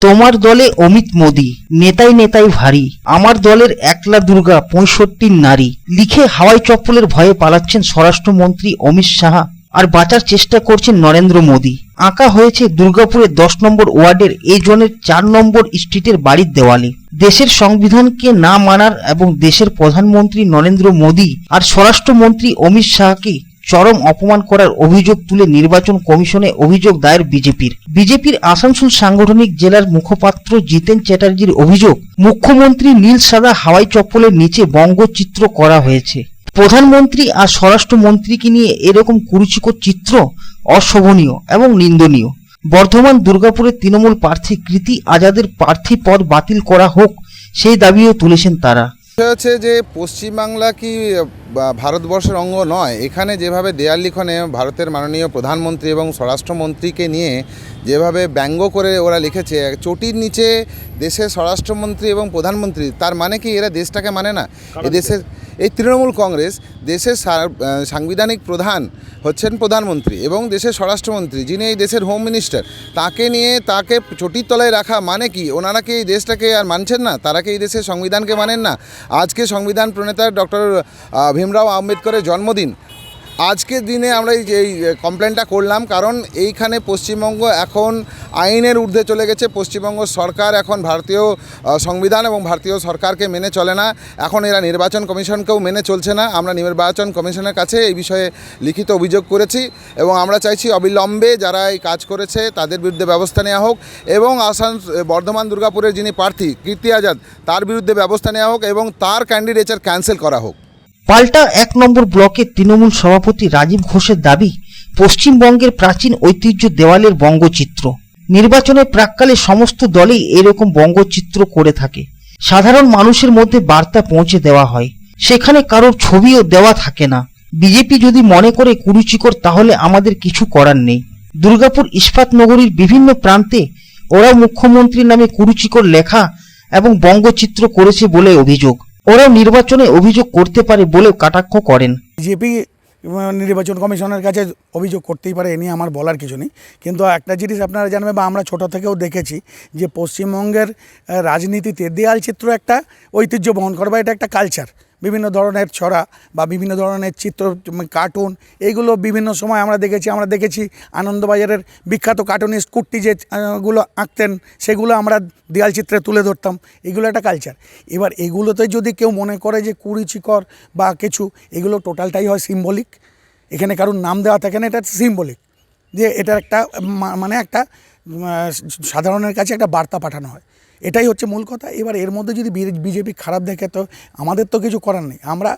তোমার দলে অমিত মোদি, নেতাই নেতাই ভারী। আমার দলের একলা দুর্গা, পঁয়ষট্টির নারী। লিখে হাওয়াই চপ্পলের ভয়ে পালাচ্ছেন স্বরাষ্ট্রমন্ত্রী অমিত শাহ। আর বাঁচার চেষ্টা করছেন নরেন্দ্র মোদী। আঁকা হয়েছে দুর্গাপুরের দশ নম্বর ওয়ার্ডের এই জনের চার নম্বর স্ট্রিটের বাড়ির দেওয়ালে। দেশের সংবিধানকে না মানার এবং দেশের প্রধানমন্ত্রী নরেন্দ্র মোদী আর স্বরাষ্ট্রমন্ত্রী অমিত শাহকে চরম অপমান করার অভিযোগ তুলে নির্বাচন কমিশনে অভিযোগ দায়ের বিজেপির। বিজেপির আসানসোল সাংগঠনিক জেলার মুখপাত্র জিতেন চ্যাটার্জির অভিযোগ, মুখ্যমন্ত্রী নীল সাদা হাওয়াই চপ্পলের নিচে বঙ্গচিত্র করা হয়েছে। প্রধানমন্ত্রী আর স্বরাষ্ট্রমন্ত্রীকে নিয়ে এরকম কুরুচিকর চিত্র অশোভনীয় এবং নিন্দনীয়। বর্ধমান দুর্গাপুরের তৃণমূল প্রার্থী কৃতি আজাদের প্রার্থী পদ বাতিল করা হোক, সেই দাবিও তুলেছেন তারা। হচ্ছে যে পশ্চিমবাংলা কি ভারতবর্ষের অঙ্গ নয় এখানে যেভাবে দেয়াল লিখনে ভারতের মাননীয় প্রধানমন্ত্রী এবং স্বরাষ্ট্রমন্ত্রীকে নিয়ে যেভাবে ব্যঙ্গ করে ওরা লিখেছে চটির নিচে দেশের স্বরাষ্ট্রমন্ত্রী এবং প্রধানমন্ত্রী তার মানে কি এরা দেশটাকে মানে না? এই দেশের এই তৃণমূল কংগ্রেস দেশের সাংবিধানিক প্রধান হচ্ছেন প্রধানমন্ত্রী এবং দেশের স্বরাষ্ট্রমন্ত্রী যিনি এই দেশের হোম মিনিস্টার তাকে নিয়ে তাকে চটির তলায় রাখা মানে কি? ওনারা কি এই দেশটাকে আর মানছেন না? তারা কি এই দেশের সংবিধানকে মানেন না? আজকে সংবিধান প্রণেতা ডক্টর ভীমরাও আম্বেদকরের জন্মদিন। আজকের দিনে আমরা এই কমপ্লেনটা করলাম কারণ এইখানে পশ্চিমবঙ্গ এখন আইনের ঊর্ধ্বে চলে গেছে। পশ্চিমবঙ্গ সরকার এখন ভারতীয় সংবিধান এবং ভারতীয় সরকারকে মেনে চলে না। এখন এরা নির্বাচন কমিশনকেও মেনে চলছে না। আমরা নির্বাচন কমিশনের কাছে এই বিষয়ে লিখিত অভিযোগ করেছি এবং আমরা চাইছি অবিলম্বে যারা এই কাজ করেছে তাদের বিরুদ্ধে ব্যবস্থা নেওয়া হোক এবং আসান, বর্ধমান, দুর্গাপুরের যিনি প্রার্থী কীর্তি আজাদ, তার বিরুদ্ধে ব্যবস্থা নেওয়া হোক এবং তার ক্যান্ডিডেচার ক্যান্সেল করা হোক। পাল্টা এক নম্বর ব্লকের তৃণমূল সভাপতি রাজীব ঘোষের দাবি, পশ্চিমবঙ্গের প্রাচীন ঐতিহ্য দেওয়ালের বঙ্গচিত্র। নির্বাচনের প্রাককালে সমস্ত দলেই এরকম বঙ্গচিত্র করে থাকে। সাধারণ মানুষের মধ্যে বার্তা পৌঁছে দেওয়া হয়। সেখানে কারোর ছবিও দেওয়া থাকে না। বিজেপি যদি মনে করে কুরুচিকর, তাহলে আমাদের কিছু করার নেই। দুর্গাপুর ইস্পাত নগরীর বিভিন্ন প্রান্তে ওরা মুখ্যমন্ত্রীর নামে কুরুচিকর লেখা এবং বঙ্গচিত্র করেছে বলে অভিযোগ। ওরাও নির্বাচনে অভিযোগ করতে পারে বলেও কাটাক্ষ করেন। বিজেপি নির্বাচন কমিশনের কাছে অভিযোগ করতেই পারে, এ নিয়ে আমার বলার কিছু নেই। কিন্তু একটা জিনিস আপনারা জানবেন বা আমরা ছোট থেকেও দেখেছি যে পশ্চিমবঙ্গের রাজনীতিতে দেয়াল চিত্র একটা ঐতিহ্য বহন করে বা এটা একটা কালচার বিভিন্ন ধরনের ছড়া বা বিভিন্ন ধরনের চিত্র কার্টুন এইগুলো বিভিন্ন সময় আমরা দেখেছি। আমরা দেখেছি আনন্দবাজারের বিখ্যাত কার্টুনিস্ট কুট্টি যে গুলো আঁকতেন, সেগুলো আমরা দেয়াল চিত্রে তুলে ধরতাম। এগুলো একটা কালচার এবার এগুলোতে যদি কেউ মনে করে যে কুরুচিকর বা কিছু, এগুলো টোটালটাই হয় সিম্বলিক এখানে কারোর নাম দেওয়া থাকে না, এটা সিম্বলিক যে এটা একটা মানে একটা সাধারণের কাছে একটা বার্তা পাঠানো হয়। এটাই হচ্ছে মূল কথা। এবার এর মধ্যে যদি বিজেপি খারাপ দেখে, তো আমাদের তো কিছু করার নেই। আমরা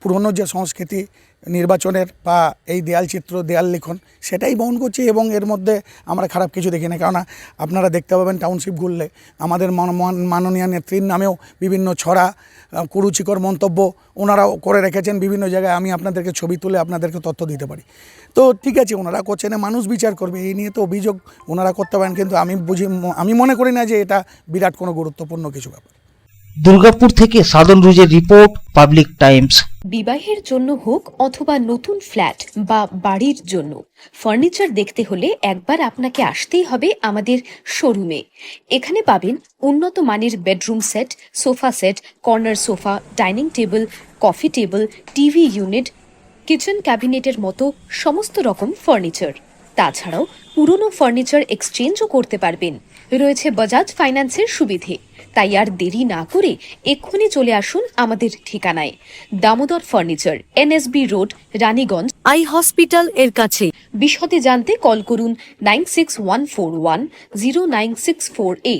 পুরনো যে সংস্কৃতি নির্বাচনের বা এই দেয়াল চিত্র, দেয়াল লিখন, সেটাই বহন করছি এবং এর মধ্যে আমরা খারাপ কিছু দেখি না। কেননা আপনারা দেখতে পাবেন টাউনশিপ ঘুরলে আমাদের মান- মান- মাননীয় নেত্রীর নামেও বিভিন্ন ছড়া কুরুচিকর মন্তব্য ওনারাও করে রেখেছেন। বিভিন্ন জায়গায় আমি আপনাদেরকে ছবি তুলে আপনাদেরকে তথ্য দিতে পারি। তো ঠিক আছে, ওনারা করছেন, মানুষ বিচার করবে, এই নিয়ে তো অভিযোগ ওনারা করতে পারেন, কিন্তু আমি বুঝি, আমি মনে করি না যে এটা বিরাট কোনো গুরুত্বপূর্ণ কিছু ব্যাপার। দুর্গাপুর থেকে সাদন রুজের রিপোর্ট, পাবলিক টাইমস। বিবাহের জন্য হোক অথবা নতুন ফ্ল্যাট বা বাড়ির জন্য, ফার্নিচার দেখতে হলে একবার আপনাকে আসতেই হবে আমাদের শোরুমে। এখানে পাবেন উন্নত মানের bedroom set, sofa set, corner sofa, dining table, coffee table, TV unit, kitchen ক্যাবিনেটের মতো সমস্ত রকম ফার্নিচার। তাছাড়াও পুরনো ফার্নিচার এক্সচেঞ্জও করতে পারবেন। রয়েছে বাজাজ ফাইন্যান্সের সুবিধে। তাই আর দেরি না করে এক্ষুনি চলে আসুন আমাদের ঠিকানায়। Damodar furniture NSB road Raniganj. Eye hospital এর কাছে। বিশদে জানতে কল করুন nine six one four one zero nine six four eight